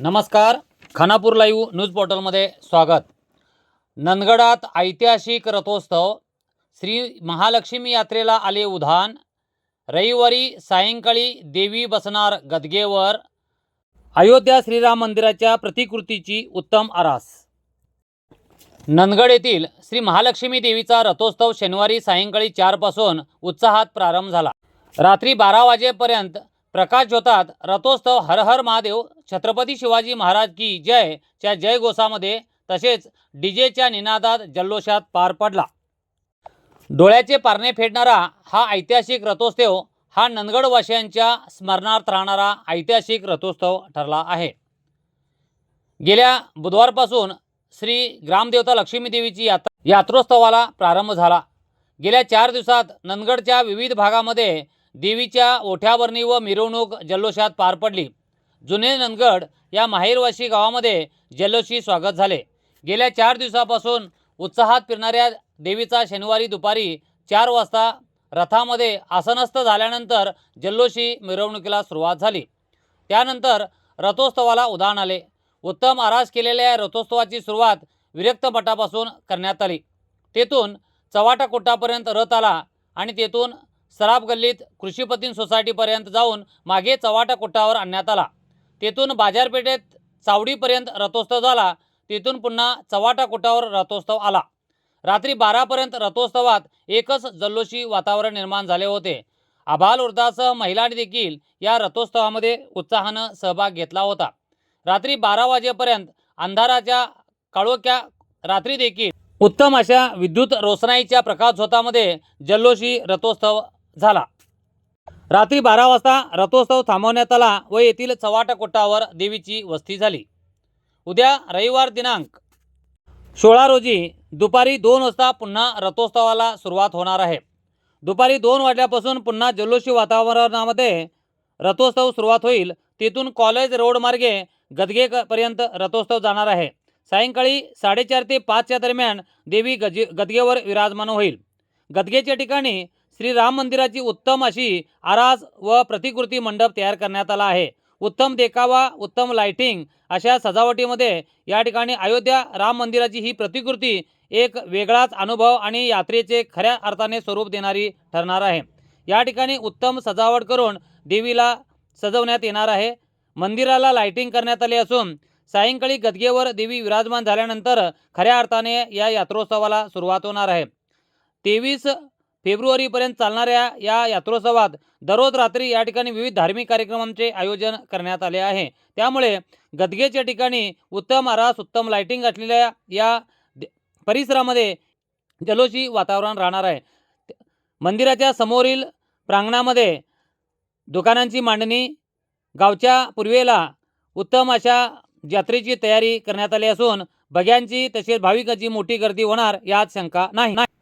नमस्कार Khanapur live news पोर्टलमध्ये स्वागत. नंदगडात ऐतिहासिक रथोत्सव श्री महालक्ष्मी यात्रेला आले उधाण रविवारी सायंकाळी देवी बसणार गदगेवर अयोध्या श्रीराम मंदिराच्या प्रतिकृतीची उत्तम आरास. नंदगड येथील श्री महालक्ष्मी देवीचा रथोत्सव शनिवारी सायंकाळी चारपासून उत्साहात प्रारंभ झाला. रात्री बारा वाजेपर्यंत प्रकाश ज्योतात रथोत्सव हर हर महादेव छत्रपती शिवाजी महाराज की जय च्या जयघोषामध्ये तसेच डीजेच्या निनादात जल्लोषात पार पडला. डोळ्याचे पारणे फेडणारा हा ऐतिहासिक रथोत्सव हा नंदगडवासियांच्या स्मरणार्थ राहणारा ऐतिहासिक रथोत्सव ठरला आहे. गेल्या बुधवारपासून श्री ग्रामदेवता लक्ष्मीदेवीची यात्रा यात्रोत्सवाला प्रारंभ झाला. गेल्या चार दिवसात नंदगडच्या विविध भागामध्ये देवीच्या ओठ्याभरणी व मिरवणूक जल्लोषात पार पडली. जुने नंदगड या माहेरवाशी गावामध्ये जल्लोषी स्वागत झाले. गेल्या चार दिवसापासून उत्साहात फिरणाऱ्या देवीचा शनिवारी दुपारी चार वाजता रथामध्ये आसनस्थ झाल्यानंतर जल्लोषी मिरवणुकीला सुरुवात झाली. त्यानंतर रथोत्सवाला उधाण आले. उत्तम आरास केलेल्या या रथोत्सवाची सुरुवात विरक्त मठापासून करण्यात आली. तेथून चवाटा कोटापर्यंत रथ आला आणि तेथून सराफ गल्लीत कृषीपतीन सोसायटीपर्यंत जाऊन मागे चवाटा कोटावर आणण्यात आला. तेथून बाजारपेठेत चावडीपर्यंत रथोत्सव झाला. तेथून पुन्हा चवाटा कोटावर रथोत्सव आला. रात्री बारापर्यंत रथोत्सवात एकच जल्लोषी वातावरण निर्माण झाले होते. आभाल वृद्धासह महिलांनी देखील या रथोत्सवामध्ये उत्साहानं सहभाग घेतला होता. रात्री बारा वाजेपर्यंत अंधाराच्या काळोख्या रात्री देखील उत्तम अशा विद्युत रोषणाईच्या प्रकाशझोतामध्ये जल्लोषी रथोत्सव झाला. रात्री बारा वाजता रथोत्सव थांबवण्यात आला व येथील चव्हाटा कोटावर देवीची वस्ती झाली. उद्या रविवार दिनांक सोळा रोजी दुपारी दोन वाजता पुन्हा रथोत्सवाला सुरुवात होणार आहे. दुपारी दोन वाजल्यापासून पुन्हा जल्लोषी वातावरणामध्ये रथोत्सव सुरुवात होईल. तिथून कॉलेज रोड मार्गे गदगेपर्यंत रथोत्सव जाणार आहे. सायंकाळी साडेचार ते पाचच्या दरम्यान देवी गज गदगेवर विराजमान होईल. गदगेच्या ठिकाणी श्री राम मंदिराची उत्तम अशी आरास व प्रतिकृती मंडप तयार करण्यात आला आहे. उत्तम देखावा उत्तम लाइटिंग अशा सजावटीमध्ये या ठिकाणी अयोध्या राम मंदिराची ही प्रतिकृती एक वेगळाच अनुभव आणि यात्रेचे खऱ्या अर्थाने स्वरूप देणारी ठरणार आहे. या ठिकाणी उत्तम सजावट करून देवीला सजवण्यात येणार आहे. मंदिराला लाइटिंग करण्यात आले असून सायंकाळी गदगेवर देवी विराजमान झाल्यानंतर खऱ्या अर्थाने या यात्रोत्सवाला सुरुवात होणार आहे. तेवीस फेब्रुवारीपर्यंत चालणाऱ्या या यात्रोत्सवात दररोज रात्री या ठिकाणी विविध धार्मिक कार्यक्रमांचे आयोजन करण्यात आले आहे. त्यामुळे गदगेच्या ठिकाणी उत्तम आरास उत्तम लाइटिंग असलेल्या या परिसरामध्ये जलोशी वातावरण राहणार आहे. मंदिराच्या समोरील प्रांगणामध्ये दुकानांची मांडणी गावच्या पूर्वेला उत्तम अशा यात्रेची तयारी करण्यात आली असून बघ्यांची तसेच भाविकांची मोठी गर्दी होणार यात शंका नाही.